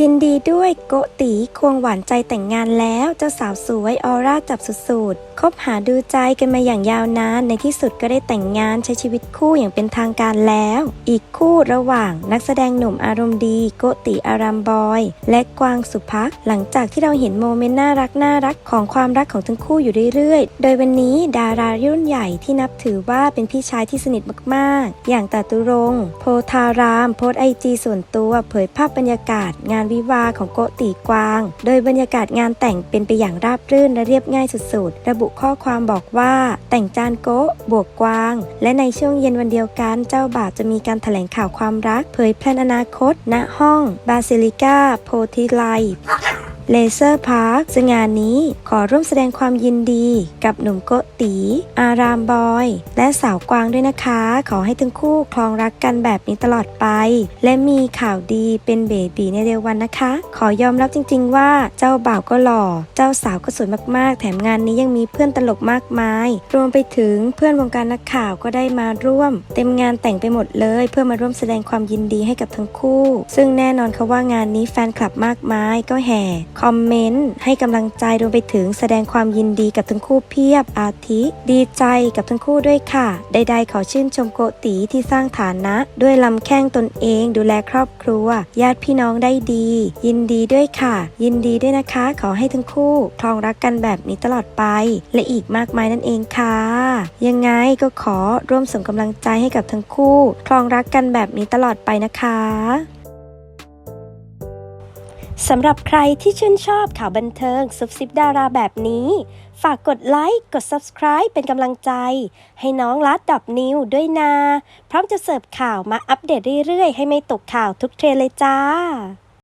ยินดีด้วยโกตีควงหวานใจแต่งงานแล้ว เจ้าสาวสวยออร่าจับสุดๆคบหาดูใจกันมาอย่างยาวนาน ในที่สุดก็ได้แต่งงานใช้ชีวิตคู่อย่างเป็นทางการแล้ว อีกคู่ระหว่างนักแสดงหนุ่มอารมณ์ดี โกติอารามบอย และกวางสุภักหลังจากที่เราเห็นโมเมนต์น่ารักน่ารักของความรักของทั้งคู่อยู่เรื่อยๆ โดยวันนี้ดารารุ่นใหญ่ที่นับถือว่าเป็นพี่ชายที่สนิทมากๆ อย่างตาตุรงโพธาราม โพสไอจีส่วนตัวเผยภาพบรรยากาศงานวิวาของโกติกวาง โดยบรรยากาศงานแต่งเป็นไปอย่างราบรื่นและเรียบง่ายสุดๆ ระบุข้อความบอกว่า แต่งจานโกะบวกกวาง และในช่วงเย็นวันเดียวกันเจ้าบ่าวจะมีการแถลงข่าวความรัก เผยแพลนอนาคต ณห้องบาซิลิกาโพธิไล เลเซอร์พาร์คซึ่งงานนี้ขอร่วมแสดงความยินดีกับหนุ่มโกตี อารามบอย และสาวกวางด้วยนะคะ ขอให้ทั้งคู่คลองรักกันแบบนี้ตลอดไป และมีข่าวดีเป็นเบบีในเร็ววันนะคะ ขอยอมรับจริง ๆ ว่าเจ้าบ่าวก็หล่อ เจ้าสาวก็สวยมากๆ แถมงานนี้ยังมีเพื่อนตลกมากมาย รวมไปถึงเพื่อนวงการนักข่าวก็ได้มาร่วม เต็มงานแต่งไปหมดเลย เพื่อมาร่วมแสดงความยินดีให้กับทั้งคู่ ซึ่งแน่นอนค่ะว่างานนี้แฟนคลับมากมายก็แห่คอมเมนต์ ให้กำลังใจรวมไปถึงแสดงความยินดีกับทั้งคู่เพียบอาทิ ดีใจกับทั้งคู่ด้วยค่ะใดๆขอชื่นชมโกตีที่สร้างฐานะ ด้วยลำแข้งตนเอง ดูแลครอบครัว ญาติพี่น้องได้ดี ยินดีด้วยค่ะ ยินดีด้วยนะคะ ขอให้ทั้งคู่ครองรักกันแบบนี้ตลอดไป และอีกมากมายนั่นเองค่ะ ยังไงก็ขอร่วมส่งกำลังใจให้กับทั้งคู่ครองรักกันแบบนี้ตลอดไปนะคะ สำหรับใครที่ชื่นชอบข่าวบันเทิงซุบซิบดาราแบบนี้ ฝากกดไลค์ กด Subscribe เป็นกำลังใจ ให้น้องลัดดอบนิวด้วยนะพร้อมจะเสิร์ฟข่าวมาอัปเดตเรื่อยๆ ให้ไม่ตกข่าวทุกเทรเลยจ้า